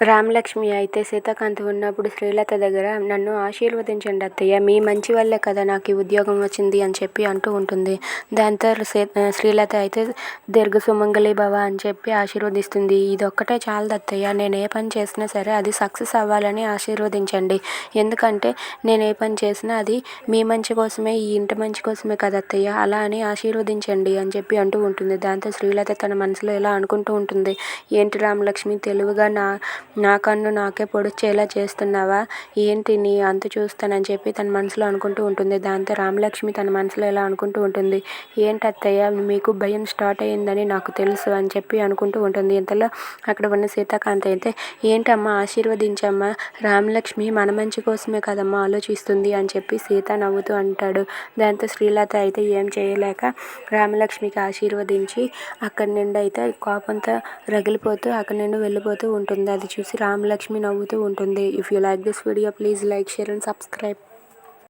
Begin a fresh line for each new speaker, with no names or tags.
రామలక్ష్మి అయితే సీతాకాంత్ ఉన్నప్పుడు శ్రీలత దగ్గర నన్ను ఆశీర్వదించండి అత్తయ్య మీ మంచి వల్లే కదా నాకు ఈ ఉద్యోగం వచ్చింది అని చెప్పి అంటూ ఉంటుంది. దాంతో శ్రీలత అయితే దీర్ఘ సుమంగళి భవ అని చెప్పి ఆశీర్వదిస్తుంది. ఇది ఒక్కటే చాలదు అత్తయ్య నేను ఏ పని చేసినా సరే అది సక్సెస్ అవ్వాలని ఆశీర్వదించండి. ఎందుకంటే నేను ఏ పని చేసినా అది మీ మంచి కోసమే ఈ ఇంటి మంచి కోసమే కదా అత్తయ్య అలా అని ఆశీర్వదించండి అని చెప్పి అంటూ ఉంటుంది. దాంతో శ్రీలత తన మనసులో ఇలా అనుకుంటూ ఉంటుంది. ఏంటి రామలక్ష్మి తెలివిగా నా నా కన్ను నాకే పొడిచేలా చేస్తున్నావా? ఏంటి నీ అంతు చూస్తానని చెప్పి తన మనసులో అనుకుంటూ ఉంటుంది. దాంతో రామలక్ష్మి తన మనసులో ఇలా అనుకుంటూ ఉంటుంది. ఏంటి అత్తయ్య మీకు భయం స్టార్ట్ అయ్యిందని నాకు తెలుసు అని చెప్పి అనుకుంటూ ఉంటుంది. ఇంతలో అక్కడ ఉన్న సీతాకాంత్ అయితే ఏంటమ్మా ఆశీర్వదించమ్మా. రామలక్ష్మి మన మంచి కోసమే కదమ్మా ఆలోచిస్తుంది అని చెప్పి సీత నవ్వుతూ అంటాడు. దాంతో శ్రీలత అయితే ఏం చేయలేక రామలక్ష్మికి ఆశీర్వదించి అక్కడి నుండి అయితే కోపంతో రగిలిపోతూ అక్కడి నుండి వెళ్ళిపోతూ ఉంటుంది. అది చూసి రామలక్ష్మి నవ్వుతూ ఉంటుంది. If you like this video please like share and subscribe